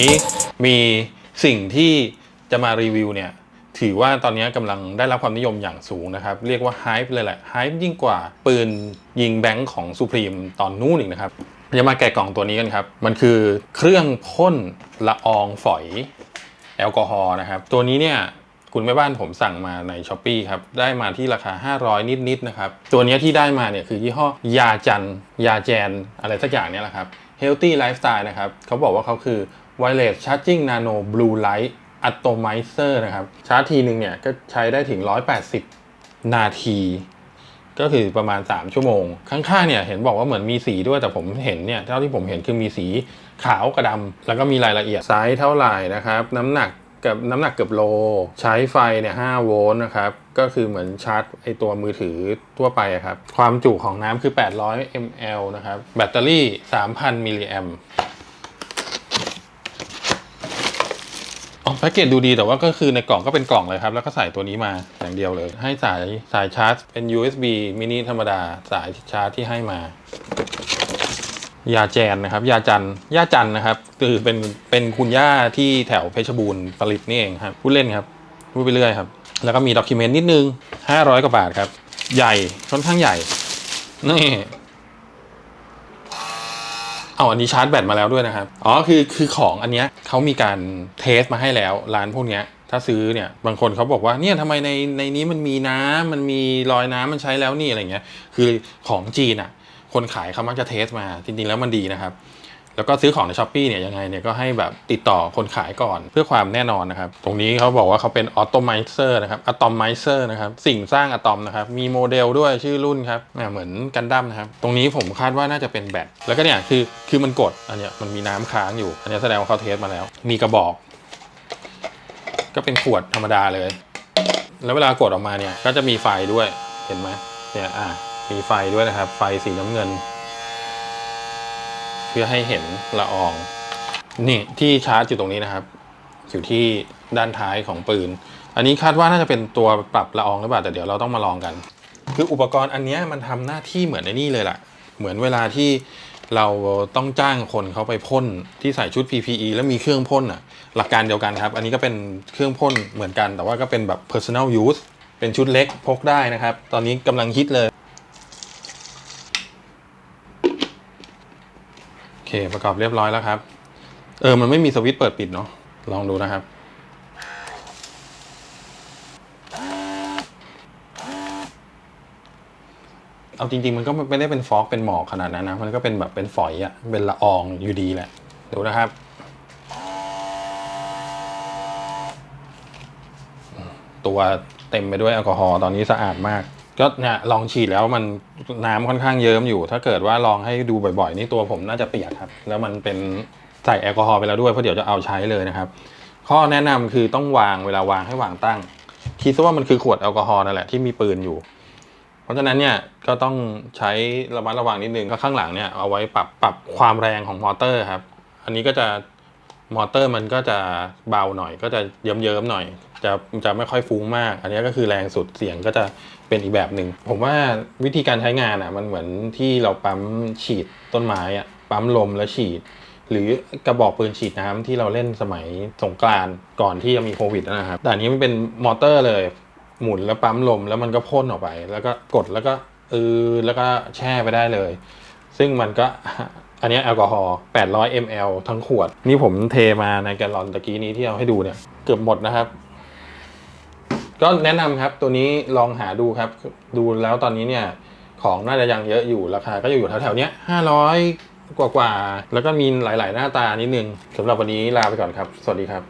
นี้มีสิ่งที่จะมารีวิวเนี่ยถือว่าตอนนี้กำลังได้รับความนิยมอย่างสูงนะครับ เรียกว่าไฮป์เลยแหละไฮป์ยิ่งกว่าปืนยิงแบงค์ของสุพรีมตอนนู้นอีกนะครับจะมาแกะกล่องตัวนี้กันครับ มันคือเครื่องพ่นละอองฝอยแอลกอฮอล์นะครับ ตัวนี้เนี่ยคุณแม่บ้านผมสั่งมาในช้อปปีครับ ได้มาที่ราคา 500 นิดๆนะครับ ตัวนี้ที่ได้มาเนี่ยคือยี่ห้อยาจัน ยาแจน อะไรสักอย่างเนี่ยแหละครับ Healthy Lifestyle นะครับเขาบอกว่าเขาคือ Wireless Charging Nano Blue Light Atomizer นะครับ ชาร์จทีหนึ่งเนี่ยก็ใช้ได้ถึง 180 นาที ก็คือประมาณ 3 ชั่วโมง ข้างๆเนี่ยเห็นบอกว่าเหมือนมีสีด้วยแต่ผมเห็นเนี่ยเท่าที่ผมเห็นคือมีสีขาวกับดำแล้วก็มีรายละเอียดไซส์เท่าไหร่นะครับ น้ำหนักกับน้ำหนักเกือบโล ใช้ไฟเนี่ย5โวลต์นะครับ ก็คือเหมือนชาร์จไอตัวมือถือทั่วไปอะครับ ความจุของน้ำคือ 800 ml นะครับ แบตเตอรี่ 3,000 มิลลิแอม อ๋อแพ็กเกจดูดีแต่ว่าก็คือในกล่องก็เป็นกล่องเลยครับ แล้วก็ใส่ตัวนี้มาอย่างเดียวเลย ให้สายสายชาร์จเป็น USB มินิธรรมดาสายชาร์จที่ให้มายาแจนนะครับยาจันยาจันนะครับ คือเป็นเป็นคุณย่าที่แถวเพชรบูรณ์ผลิตนี่เองครับพูดเล่นครับพูดไปเรื่อยครับ แล้วก็มีด็อกิเมนต์นิดนึง 500 กว่าบาทครับ ใหญ่ค่อนข้างใหญ่นี่ เอาอันนี้ชาร์จแบตมาแล้วด้วยนะครับ อ๋อคือคือของอันเนี้ยเขามีการเทสมาให้แล้วร้านพวกเนี้ยถ้าซื้อเนี่ยบางคนเขาบอกว่าเนี่ยทำไมในในนี้มันมีน้ำมันมีรอยน้ำมันใช้แล้วนี่อะไรเงี้ยคือของจีนอะคนขายเขามักจะเทสมาจริงๆแล้วมันดีนะครับ แล้วก็ซื้อของในช้อปปีเนี่ยยังไงเนี่ยก็ให้แบบติดต่อคนขายก่อนเพื่อความแน่นอนนะครับ ตรงนี้เขาบอกว่าเขาเป็นออโตไมเซอร์นะครับอะตอมไมเซอร์นะครับ สิ่งสร้างอะตอมนะครับ มีโมเดลด้วยชื่อรุ่นครับอ่าเหมือนกันดั้มนะครับ ตรงนี้ผมคาดว่าน่าจะเป็นแบตแล้วก็เนี่ยคือคือมันกดอันเนี้ยมันมีน้ำค้างอยู่ อันเนี้ยแสดงว่าเขาเทสมาแล้ว มีกระบอก ก็เป็นขวดธรรมดาเลย แล้วเวลากดออกมาเนี่ยก็จะมีไฟด้วยเห็นไหมเนี่ยอ่ามีไฟด้วยนะครับ ไฟสีน้ำเงิน พื่อให้เห็นละออง นี่ที่ชาร์จอยู่ตรงนี้นะครับ อยู่ที่ด้านท้ายของปืน อันนี้คาดว่าน่าจะเป็นตัวปรับละอองหรือเปล่าแต่เดี๋ยวเราต้องมาลองกัน คืออุปกรณ์อันนี้มันทำหน้าที่เหมือนในนี่เลยล่ะ เหมือนเวลาที่เราต้องจ้างคนเขาไปพ่นที่ใส่ชุด PPE แล้วมีเครื่องพ่นอะ หลักการเดียวกันครับ อันนี้ก็เป็นเครื่องพ่นเหมือนกัน แต่ว่าก็เป็นแบบ personal use เป็นชุดเล็กพกได้นะครับ ตอนนี้กำลังฮิตเลย โอ เคประกอบเรียบร้อยแล้วครับ เออมันไม่มีสวิตช์เปิดปิดเนาะลองดูนะครับ เอาจริง ๆ มันก็ไม่ได้เป็นฟอกเป็นหมอกขนาดนั้นนะ มันก็เป็นแบบเป็นฝอยอะเป็นละอองอยู่ดีแหละ ดูนะครับตัวเต็มไปด้วยแอลกอฮอล์ตอนนี้สะอาดมาก ก็เนี่ยลองฉีดแล้วมันน้ำค่อนข้างเยิ้มอยู่ ถ้าเกิดว่าลองให้ดูบ่อยๆ นี่ตัวผมน่าจะเปียกครับ แล้วมันเป็นใส่แอลกอฮอล์ไปแล้วด้วยเพราะเดี๋ยวจะเอาใช้เลยนะครับ ข้อแนะนำคือต้องวางเวลาวางให้วางตั้ง คิดซะว่ามันคือขวดแอลกอฮอล์นั่นแหละที่มีปืนอยู่ เพราะฉะนั้นเนี่ยก็ต้องใช้ระมัดระวังนิดนึงก็ข้างหลังเนี่ยเอาไว้ปรับปรับความแรงของมอเตอร์ครับ อันนี้ก็จะ มอเตอร์มันก็จะเบาหน่อย ก็จะเยิ้มๆหน่อย จะจะไม่ค่อยฟุ้งมาก อันนี้ก็คือแรงสุดเสียงก็จะเป็นอีกแบบหนึ่ง ผมว่าวิธีการใช้งานอะมันเหมือนที่เราปั๊มฉีดต้นไม้อะปั๊มลมแล้วฉีด หรือกระบอกปืนฉีดน้ำที่เราเล่นสมัยสงกรานก่อนที่จะมีโควิดนะครับแต่อันนี้มันเป็นมอเตอร์เลย หมุนแล้วปั๊มลมแล้วมันก็พ่นออกไป แล้วก็กดแล้วก็อือแล้วก็แช่ไปได้เลย ซึ่งมันก็อันนี้แอลกอฮอล์800 ml ทั้งขวด นี่ผมเทมาในแกลลอนตะกี้นี้ที่เอาให้ดูเนี่ย เกือบหมดนะครับ ก็แนะนำครับตัวนี้ลองหาดูครับ ดูแล้วตอนนี้เนี่ย ของน่าจะยังเยอะอยู่ราคาก็อยู่แถวๆเนี้ย500 กว่าๆ แล้วก็มีหลายๆหน้าตานิดนึงสำหรับวันนี้ลาไปก่อนครับ สวัสดีครับ